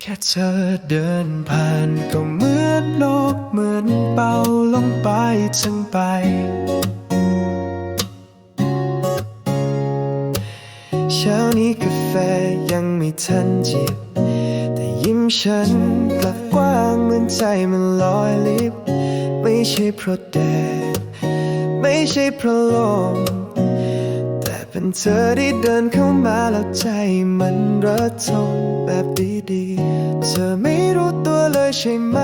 แค่เธอเดินผ่านก็เหมือนโลกเหมือนเป่าลงไปทั้งไป เช้านี้กาแฟยังไม่ทันจิบ แต่ยิ้มฉันกลับกว้างเหมือนใจมันลอยลิบ ไม่ใช่เพราะแดดไม่ใช่เพราะลม เป็นเธอที่เดินเข้ามาแล้วใจมันระทมแบบดีๆ เธอไม่รู้ตัวเลยใช่ไหม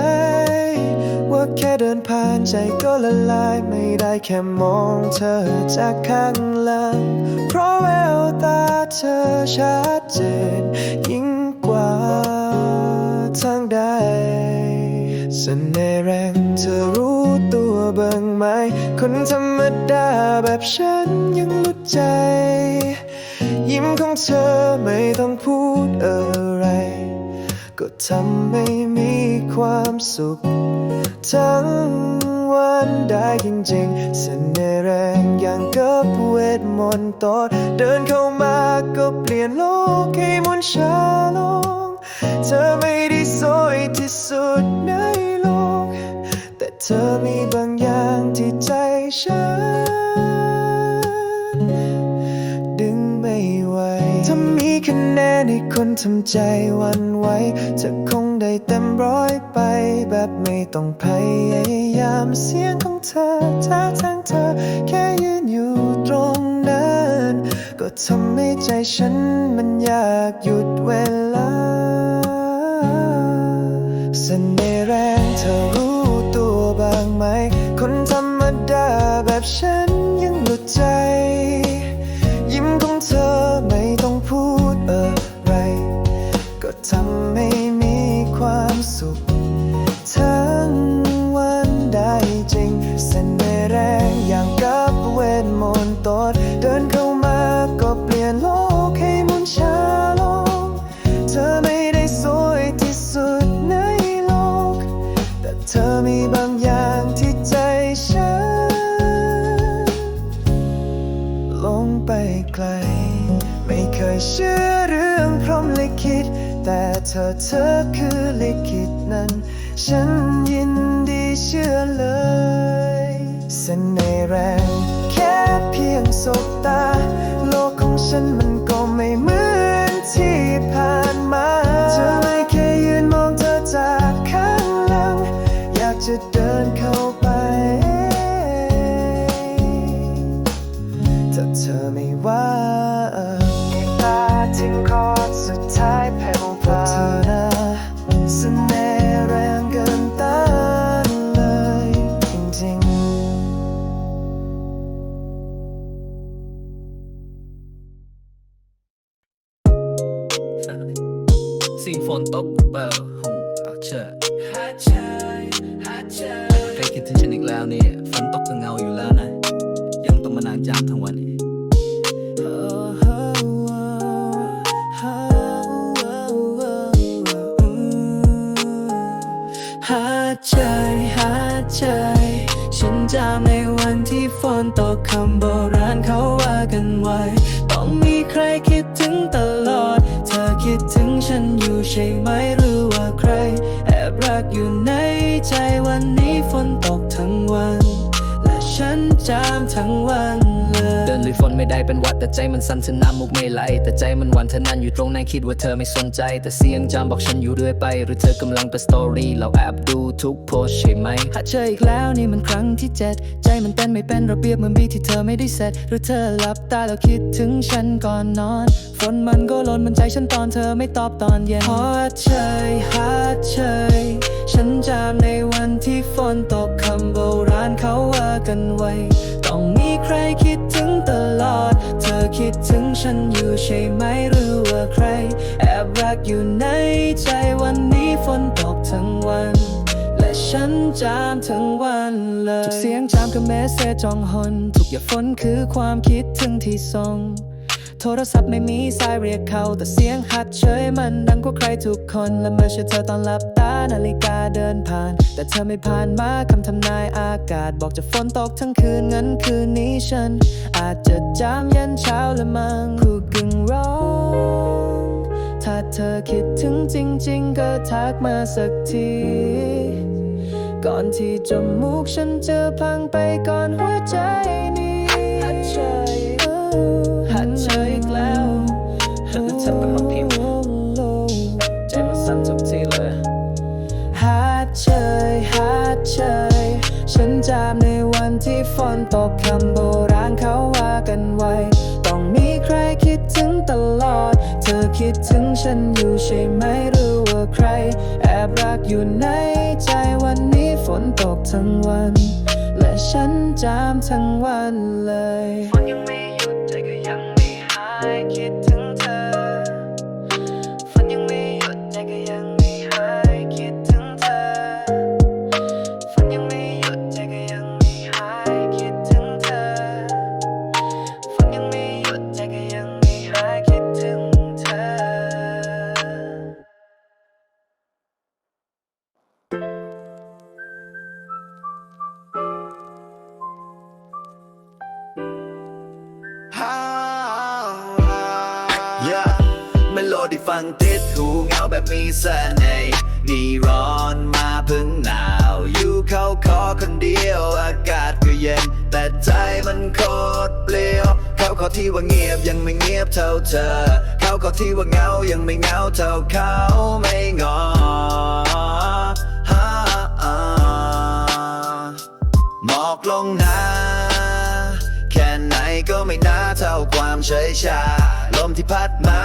ว่าแค่เดินผ่านใจก็ละลายไม่ได้แค่มองเธอจากข้างหลัง เพราะแววตาเธอชัดเจนยิ่งกว่าทางใดเสน่ คนธรรมดาแบบฉันยังหลุดใจ ยิ้มของเธอไม่ต้องพูดอะไร ก็ทำให้มีความสุข ทั้งวันได้จริงๆเสน่ห์แรงอย่างกับเวทมนต์ตอดเดินเข้ามาก็เปลี่ยนโลกให้มนต์ชาลง เธอไม่ได้สวยที่สุดในโลก แต่เธอมีบางอย่างที่ ใจฉัน ดึงไม่ไหว ถ้ามีคะแนนให้คนทำใจวันไหวจะคงได้เต็มร้อยไป แบบไม่ต้องพยายามเสียงของเธอท่าทางเธอ แค่ยืนอยู่ตรงนั้น ก็ทำให้ใจฉันมันอยากหยุดเวลาเสน่ห์แรงเธอรู้ แบบฉันยังหลุดใจ ก ที่ฝนตกคำโบราณเขาว่ากันไว้ ต้องมีใครคิดถึงตลอด เธอคิดถึงฉันอยู่ใช่ไหมหรือว่าใคร แอบรักอยู่ในใจวันนี้ฝนตกทั้งวัน และฉันจามทั้งวัน ยเดินลุยฝนไม่ได้เป็นวัดแต่ใจมันสั่นถึงน้ำมุกไม่ไหลแต่ใจมันหวันเธอนั้นอยู่ตรงนั้นคิดว่าเธอไม่สนใจ แต่เสียงจำบอกฉันอยู่เรื่อยไป หรือเธอกำลังเป็นสตอรี่เราแอบดูทุกโพสใช่ไหมหาเจออีกแล้วนี่มันครั้งที่เจ็ดใจมันเต้นไม่เป็นระเบียบเหมือนบีที่เธอไม่ได้เสร็จหรือเธอหลับตาแล้วคิดถึงฉันก่อนนอนฝนมันก็หล่นบนใจฉันตอนเธอไม่ตอบตอนเย็นหาเจอหาเจอฉันจำในวันที่ฝนตกคำโบราณเขาว่ากันไว้ ต้องมีใครคิด ตลอด เธอคิดถึงฉันอยู่ใช่ไหมหรือว่าใคร แอบรักอยู่ในใจวันนี้ฝนตกทั้งวัน และฉันจามทั้งวันเลย ทุกเสียงจามกับแมสเซจจองหนทุกหยดฝนคือความคิดถึงที่ส่ง โทรศัพท์ไม่มีสายเรียกเขา แต่เสียงหัดเฉยมันดังกว่าใครทุกคน และเมื่อเชื่อเธอตอนหลับตานาฬิกาเดินผ่าน แต่เธอไม่ผ่านมาคำทำนายอากาศ บอกจะฝนตกทั้งคืนงั้นคืนนี้ฉัน อาจจะจามยันเช้าละมังคู่กึ่งร้องถ้าเธอคิดถึงจริง ๆ ก็ทักมาสักทีก่อนที่จมูกฉันจะพังไปก่อนหัวใจนี้ ฉันเป็นบางทีใจมันสั่นทุกทีเลยฮัดเชยฮัดเชยฉันจำในวันที่ฝนตกคำโบราณเขาว่ากันไว้ ต้องมีใครคิดถึงตลอด เธอคิดถึงฉันอยู่ใช่ไหมหรือว่าใคร แอบรักอยู่ในใจวันนี้ฝนตกทั้งวัน และฉันจำทั้งวันเลย เมโลดี้ฟังติดหูเงาแบบมีเสน่ห์นี่ร้อนมาพึ่งหนาว อยู่เขาคอคนเดียวอากาศก็เย็น แต่ใจมันโคตรเปลี่ยว เขาขอที่ว่าเงียบยังไม่เงียบเท่าเธอ เขาขอที่ว่าเหงายังไม่เหงาเท่าเขาไม่งอฮะอ่าหมอกลงหนาแค่ไหนก็ไม่น่าเท่าความเฉยชา ลมที่พัดมา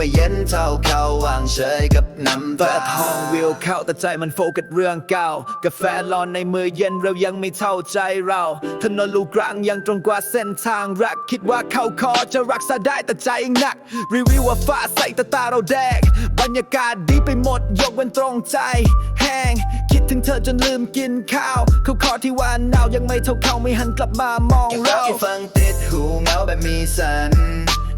ไม่เย็นเท่าเขาวางเฉยกับน้ำตาเปิดห้องวิวเข้าแต่ใจมันโฟกัสเรื่องเก่ากาแฟร้อนในมือเย็นเรายังไม่เท่าใจเราถนนลูกรังยังตรงกว่าเส้นทางรัก คิดว่าเข้าคอจะรักษาได้แต่ใจยังหนัก รีวิวว่าฟ้าใสแต่ตาเราแดงบรรยากาศดีไปหมดยกเว้นตรงใจ แห้งคิดถึงเธอจนลืมกินข้าว เขาคอที่ว่าหนาวยังไม่เท่าเขาไม่หันกลับมามองอยากรักเราที่ฟังติดหูเงาแบบมีสัน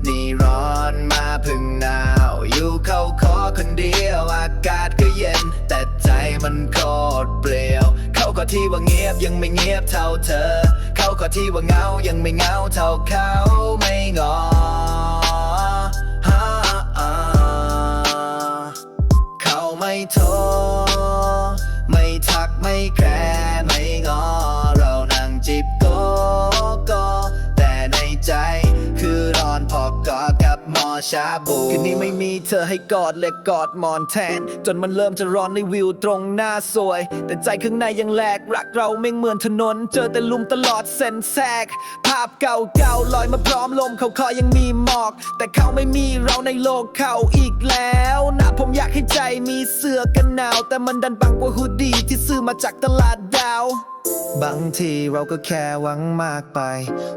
นี่ร้อนมาพึ่งหนาว อยู่เข้าคอคนเดียวอากาศก็เย็น แต่ใจมันโคตรเปลี่ยว เขาก็ที่ว่าเงียบยังไม่เงียบเท่าเธอ เขาก็ที่ว่าเงายังไม่เงาเท่าเขาไม่งอ ชาบูคืนนี้ไม่มีเธอให้กอดและกอดหมอนแทน จนมันเริ่มจะร้อนในวิวตรงหน้าสวย แต่ใจข้างในยังแหลกรักเราไม่เหมือนถนน เจอแต่ลุมตลอดเส้นแทรกภาพเก่าๆลอยมาพร้อมลมเขาคอยังมีหมอก แต่เขาไม่มีเราในโลกเขาอีกแล้วนะผมอยากให้ใจมีเสื้อกันหนาว แต่มันดันบังกว่าฮูดดี้ที่ซื้อมาจากตลาดดาวบางทีเราก็แค่หวังมากไป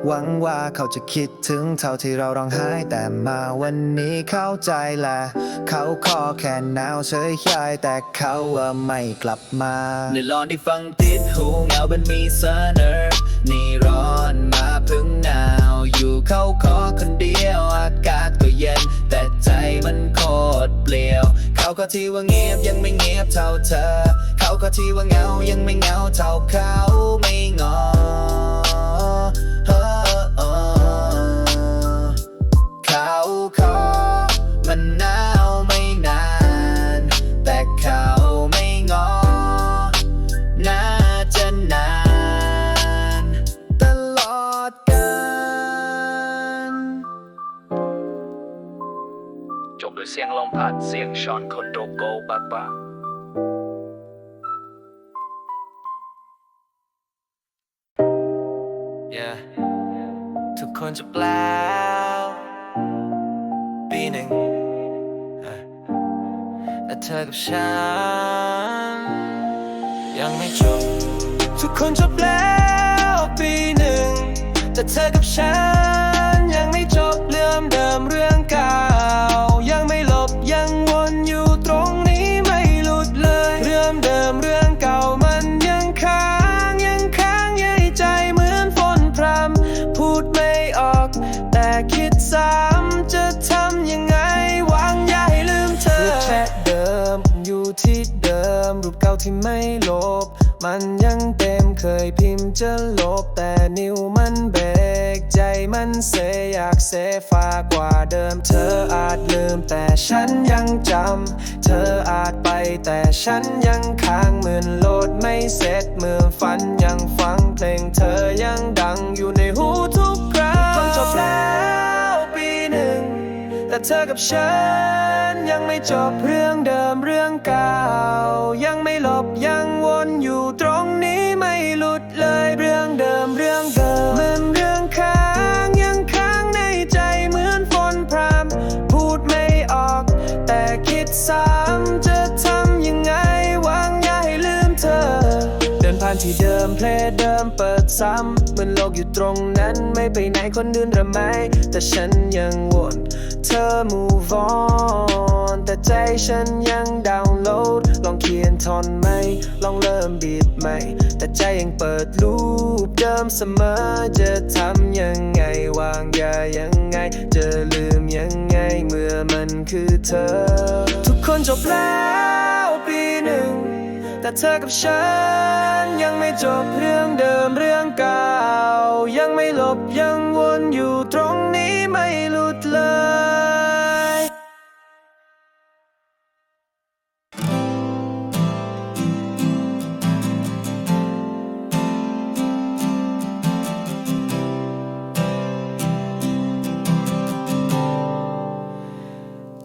หวังว่าเขาจะคิดถึงเท่าที่เราร้องไห้แต่มาวันนี้เข้าใจแหละเขาขอแค่หนาวเฉยๆแต่เขาว่าไม่กลับมาในร้อนที่ฟังติดหูเงาเป็นมีเสนอนี่ร้อนมาพึ่งหนาวอยู่เข้าคอคนเดียวอากาศก็เย็น แต่ใจมันโคตรเปลี่ยว เขาก็ที่ว่าเงียบยังไม่เงียบเท่าเธอ เขาก็ที่ว่าเงายังไม่เงาเท่าเขาไม่งอเฮ้อเขาขอมันหนา เสียงลมพัดเสียงช้อนคนโดโกปากปาก Yeah ทุกคนจะแปล้วปีหนึ่งแต่เธอกับฉัน ยังไม่จบ ทุกคนจบแล้วปีหนึ่งแต่เธอกับฉัน ที่ไม่ลบ มันยังเต็มเคยพิมพ์จะลบ แต่นิ้วมันเบรกใจมันเสยอยากเสฟ้ากว่าเดิม เธออาจลืมแต่ฉันยังจำ เธออาจไปแต่ฉันยังค้างเหมือนโหลดไม่เสร็จเมื่อฝันยังฟังเพลงเธอยังดังอยู่ใน แต่เธอกับฉันยังไม่จบเรื่องเดิมเรื่องเก่า ยังไม่หลบยังวนอยู่ตรงนี้ไม่หลุดเลยเรื่องเดิมเรื่องเดิมมันเรื่องค้างยังค้างในใจเหมือนฝนพรำพูดไม่ออก แต่คิดซ้ำจะทำยังไงวังยาให้ลืมเธอ เดินผ่านที่เดิมเพลงเดิม ซ้ำเหมือนโลกอยู่ตรงนั้นไม่ไปไหนคนอื่นหรือไม่ แต่ฉันยังวนเธอ move on แต่ใจฉันยังดาวน์โหลด ลองเขียนทอนไหม ลองเริ่มบีบใหม่ แต่ใจยังเปิดลูปเดิมเสมอ จะทำยังไง วางยายังไง จะลืมยังไง เมื่อมันคือเธอ ทุกคนจบแล้วปีหนึ่ง แต่เธอกับฉัน ยังไม่จบเรื่องเดิมเรื่องเก่า ยังไม่หลบยังวนอยู่ตรงนี้ไม่หลุดเลย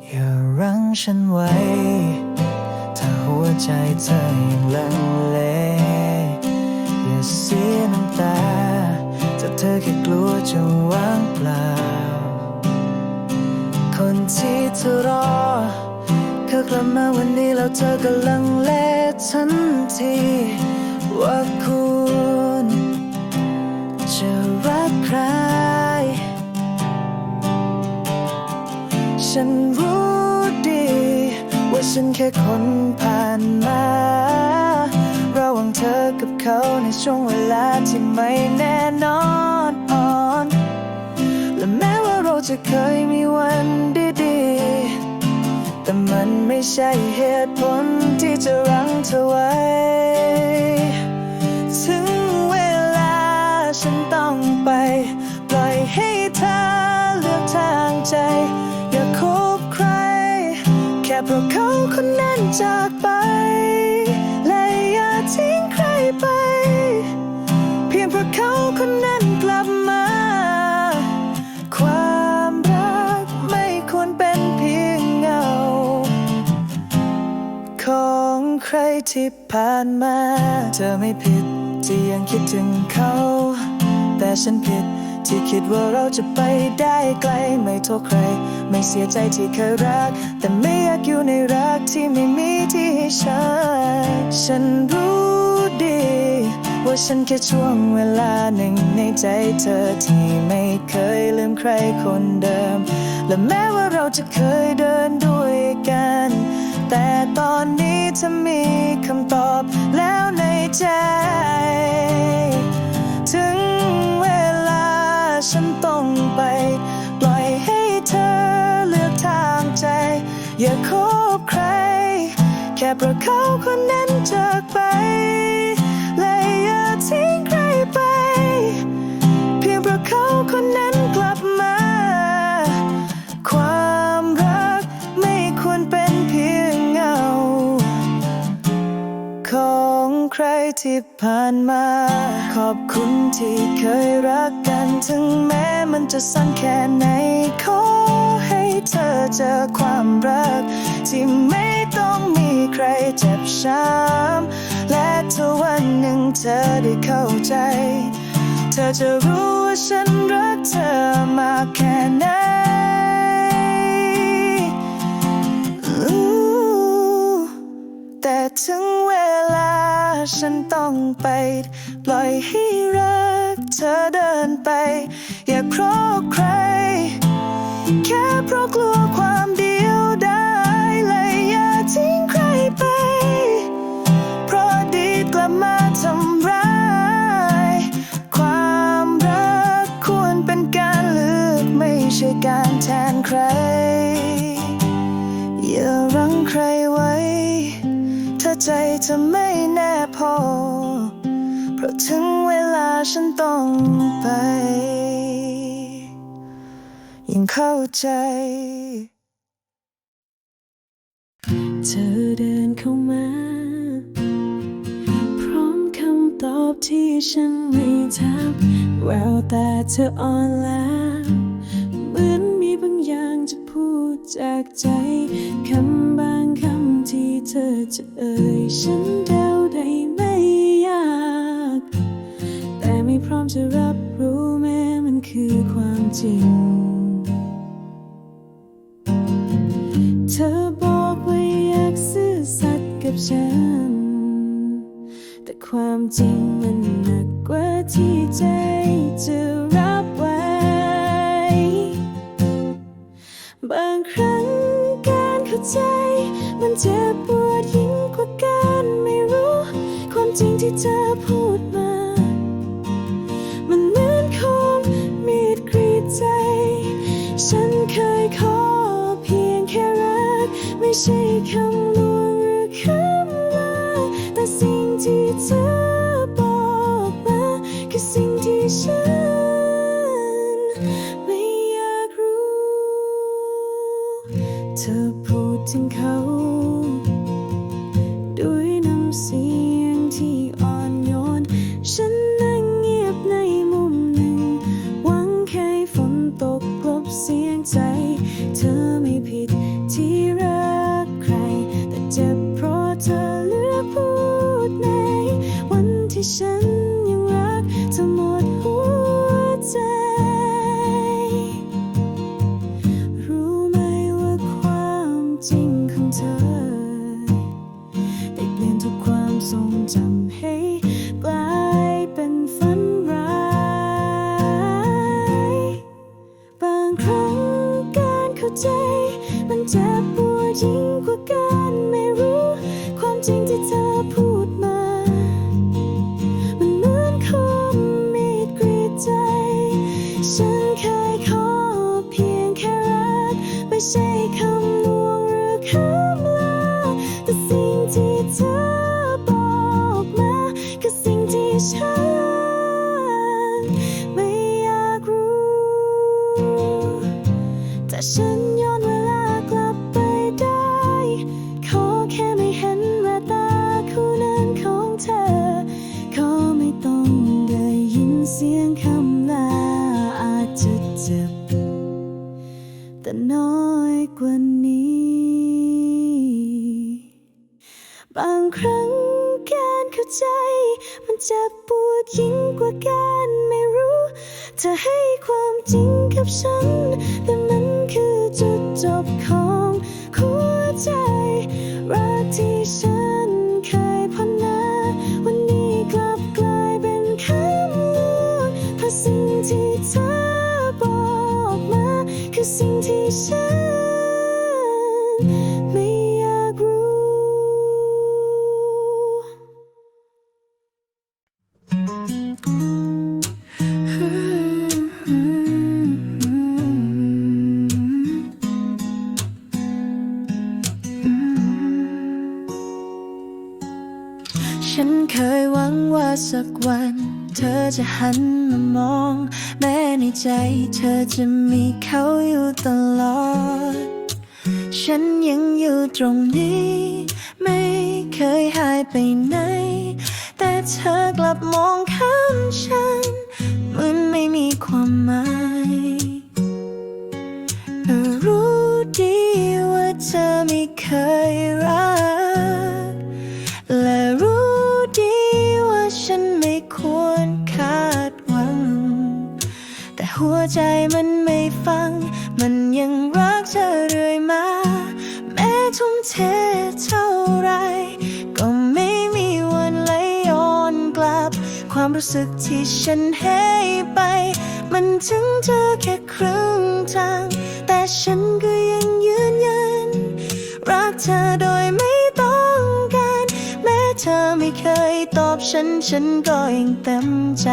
อย่ารั้งฉันไว้ถ้าหัว ใจเธอยังลังเลอย่าเสียน้ำตาถ้าเธอแค่กลัวจะว่างเปล่า คนที่เธอรอเขากลับมาวันนี้แล้วเธอก็ลังเลทันทีว่าคุณจะรักใครฉัน ฉันแค่คนผ่านมา ระหว่างเธอกับเขาในช่วงเวลาที่ไม่แน่นอนอ่อนและแม้ว่าเราจะเคยมีวันดีๆ แต่มันไม่ใช่เหตุผลที่จะรั้งเธอไว้ ถึงเวลาฉันต้องไป ปล่อยให้เธอเลือกทางใจ เพราะเขาคนนั้นจากไป และอย่าทิ้งใครไป เพียงเพราะเขาคนนั้นกลับมา ความรักไม่ควรเป็นเพียงเงา ของใครที่ผ่านมา เธอไม่ผิดที่ยังคิดถึงเขา แต่ฉันผิดที่คิดว่าเราจะไปได้ไกล ไม่โทษใคร ไม่เสียใจที่เคยรัก แต่ไม่ กอยู่ในรักที่ไม่มีที่ให้ฉันฉันรู้ดี ว่าฉันแค่ช่วงเวลาหนึ่งในใจเธอที่ไม่เคยลืมใครคนเดิม และแม้ว่าเราจะเคยเดินด้วยกัน แต่ตอนนี้เธอมีคำตอบแล้วในใจ ถึงเวลาฉันต้องไป ปล่อยให้เธอเลือกทางใจ อย่าคบใคร แค่เพราะเขาคนนั้นจากไป และอย่าทิ้งใครไป เพียงเพราะเขาคนนั้นกลับมา ความรักไม่ควรเป็นเพียงเงา ของใครที่ผ่านมา ขอบคุณที่เคยรักกัน ถึงแม้มันจะสั้นแค่ไหนขอ เธอเจอความรัก ที่ไม่ต้องมีใครเจ็บช้ำและถ้าวันหนึ่งเธอได้เข้าใจ เธอจะรู้ว่าฉันรักเธอมากแค่ไหนแต่ถึงเวลาฉันต้องไป ปล่อยให้รักเธอเดินไป อย่าเพราะใคร แค่เพราะกลัวความเดียวดายและอย่าทิ้งใครไป เพราะดีกลับมาทำร้าย ความรักควรเป็นการเลือกไม่ใช่การแทนใคร อย่ารั้งใครไว้ ถ้าใจเธอไม่แน่พอ เพราะถึงเวลาฉันต้องไป งเข้าใจ เธอเดินเข้ามา พร้อมคำตอบที่ฉันไม่ถามแววตาเธออ่อนล้าเหมือนมีบางอย่างจะพูดจากใจ คำบางคำที่เธอจะเอ่ยฉันเดาได้ไม่ยาก แต่ไม่พร้อมจะรับรู้แม้มันคือความจริง จริงมันหนักกว่าที่ใจจะรับไว้ บางครั้งการเข้าใจ มันเจ็บปวดยิ่งกว่าการไม่รู้ ความจริงที่เธอพูดมา มันเหมือนคมมีดกรีดใจ ฉันเคยขอเพียงแค่รัก ไม่ใช่คำ ควา กว่านี้ บางครั้งการเข้าใจ มันเจ็บปวดยิ่งกว่าการไม่รู้ เธอให้ความจริงกับฉัน แต่มันคือจุดจบของหัวใจ รักที่ฉันเคยพนนาวันนี้กลับกลายเป็นคำลวงเพราะสิ่งที่เธอบอกมา คือสิ่งที่ฉัน จะหันมามอง แม้ในใจเธอจะมีเขาอยู่ตลอด ฉันยังอยู่ตรงนี้ ไม่เคยหายไปไหน แต่เธอกลับมอง ใจมันไม่ฟัง มันยังรักเธอเรื่อยมา แม้ทุ่มเทเท่าไร ก็ไม่มีวันไหลย้อนกลับ ความรู้สึกที่ฉันให้ไป มันถึงเธอแค่ครึ่งทาง แต่ฉันก็ยังยืนยัน รักเธอโดยไม่ต้องการ แม้เธอไม่เคยตอบฉัน ฉันก็ยังเต็มใจ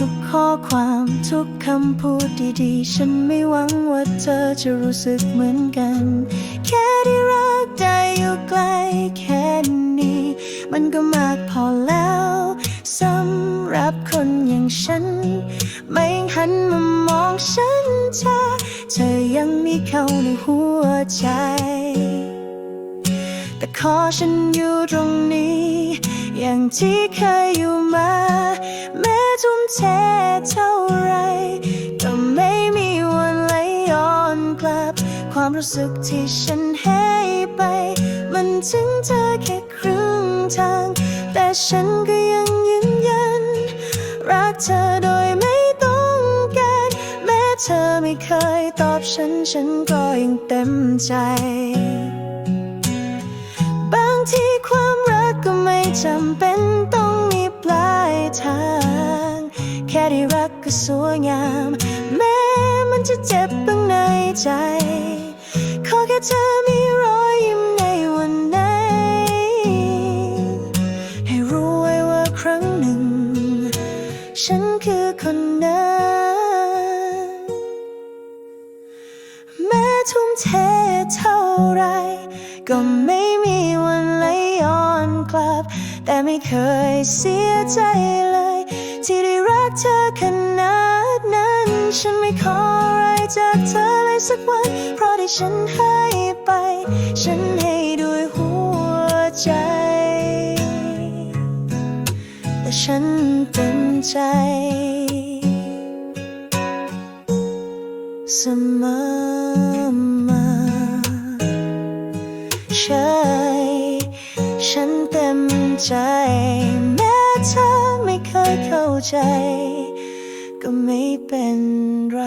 ทุกข้อความทุกคำพูดดีๆ ฉันไม่หวังว่าเธอจะรู้สึกเหมือนกัน แค่ได้รักได้อยู่ไกล้แค่นี้ มันก็มากพอแล้วสำหรับคนอย่างฉัน ไม่หันมามองฉันเธอเธอยังมีเขาในหัวใจ แต่ขอฉันอยู่ตรงนี้ อย่างที่เคยอยู่มาแม้ ทุ่มเทเท่าไร ก็ไม่มีวันไหลย้อนกลับ ความรู้สึกที่ฉันให้ไป มันถึงเธอแค่ครึ่งทาง แต่ฉันก็ยังยืนยัน รักเธอโดยไม่ต้องการ แม้เธอไม่เคยตอบฉัน ฉันก็ยังเต็มใจ บางทีความรักก็ไม่จำเป็นต้อง ทาง แค่ได้รักก็สวยงาม แม้มันจะเจ็บบ้างในใจ ขอแค่เธอมีรอยยิ้มในวันไหน ให้รู้ไว้ว่าครั้งหนึ่ง ฉันคือคนนั้นแม้ทุ่มเทเท่าไรก็ ไม่เคยเสียใจเลย ที่ได้รักเธอขนาดนั้น ฉันไม่ขออะไรจากเธอเลยสักวัน เพราะที่ฉันให้ไป ฉันให้ด้วยหัวใจ แต่ฉันเต็มใจเสมอมาใช่ฉัน ใจ แม้เธอไม่เคยเข้าใจ ก็ไม่เป็นไร